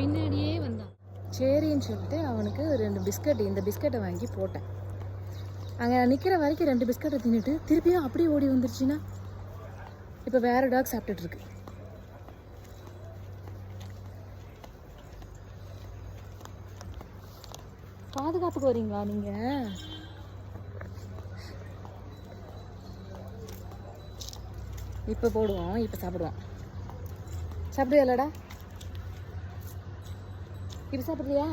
பின்னாடியே வந்தான். சரின்னு சொல்லிட்டு அவனுக்கு ரெண்டு பிஸ்கட் இந்த பிஸ்கட்டை வாங்கி போட்டேன். அங்கே நிற்கிற வரைக்கும் ரெண்டு பிஸ்கட்டை தின்னுட்டு திருப்பியும் அப்படியே ஓடி வந்துருச்சுன்னா இப்போ வேற டாக் சாப்பிட்டுட்ருக்கு பாதுகாப்புக்கு வரீங்களா நீங்க? இப்போ போடுவோம் இப்போ சாப்பிடுவான் சாப்பிடுவியா இல்லடா இப்போ சாப்பிட்றியா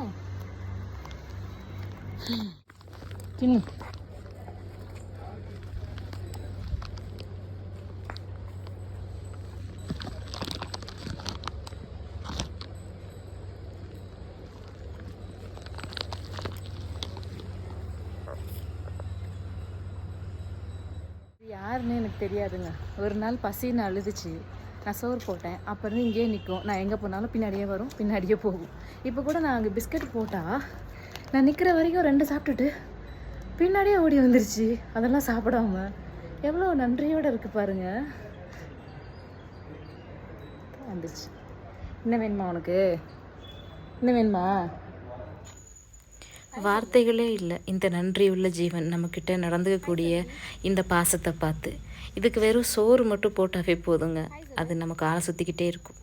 தின்னு. இது யாருன்னு எனக்கு தெரியாதுங்க. ஒரு நாள் பசின்னு அழுதுச்சு. நான் சோறு போட்டேன். அப்புறம் இங்கேயே நிற்கும் நான் எங்கே போனாலும் பின்னாடியே வரும் பின்னாடியே போகும். இப்போ கூட நான் அங்கே பிஸ்கட் போட்டால் நான் நிற்கிற வரைக்கும் ரெண்டு சாப்பிட்டுட்டு பின்னாடியே ஓடி வந்துருச்சு. அதெல்லாம் சாப்பிடாம. எவ்வளோ நன்றியோடு இருக்கு பாருங்க. வந்துச்சு என்ன வேணுமா உனக்கு? என்ன வேணுமா? வார்த்தைகளே இல்லை. இந்த நன்றியுள்ள ஜீவன் நம்மக்கிட்ட நடந்துக்கக்கூடிய இந்த பாசத்தை பார்த்து. இதுக்கு வெறும் சோறு மட்டும் போட்டாவே போதுங்க. அது நமக்கு ஆளை சுற்றிக்கிட்டே இருக்கும்.